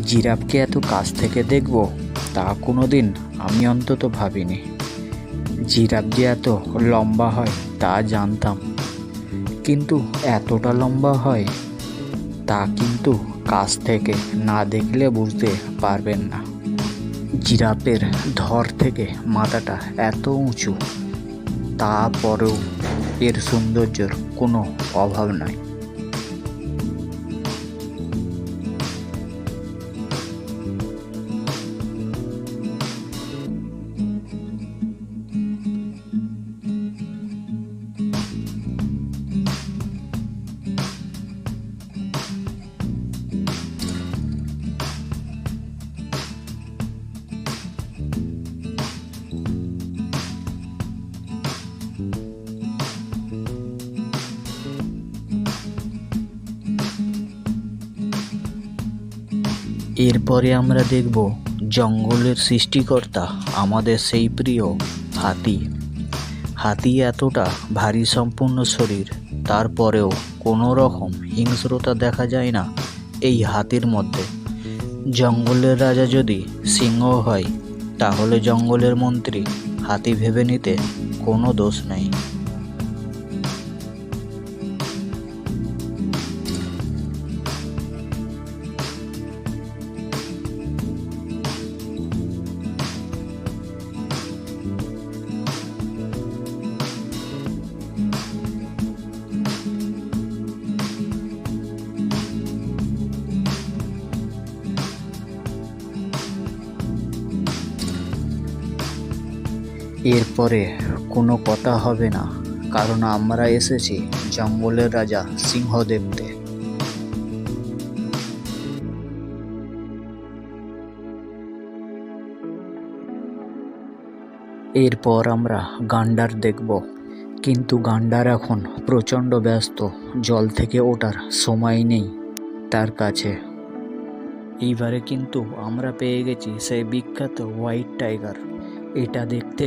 জিরাফকে এত কাছ থেকে দেখব, তা কোনো দিন আমি অন্তত ভাবিনি। জিরাফ যে এত লম্বা হয়, তা জানতাম। কিন্তু এতটা লম্বা হয়, তা কিন্তু কাছ থেকে না দেখলে বুঝতে পারবেন না। জিরাফের ধর থেকে মাথাটা এত উঁচু তারপরেও এর সৌন্দর্যের কোনো অভাব নাই। এরপরে আমরা দেখব জঙ্গলের সৃষ্টিকর্তা, আমাদের সেই প্রিয় হাতি। হাতি এতটা ভারী সম্পূর্ণ শরীর, তারপরেও কোনো রকম হিংস্রতা দেখা যায় না এই হাতির মধ্যে। জঙ্গলের রাজা যদি সিংহ হয়, তাহলে জঙ্গলের মন্ত্রী হাতি ভেবে নিতে কোনো দোষ নেই। এরপরে কোনো কথা হবে না, কারণ আমরা এসেছি জঙ্গলের রাজা সিংহ দেখতে এরপর আমরা গান্ডার দেখব, কিন্তু গান্ডার এখন প্রচণ্ড ব্যস্ত, জল থেকে ওঠার সময় নেই তার কাছে। এইবারে কিন্তু আমরা পেয়ে গেছি সেই বিখ্যাত হোয়াইট টাইগার, এটা দেখতে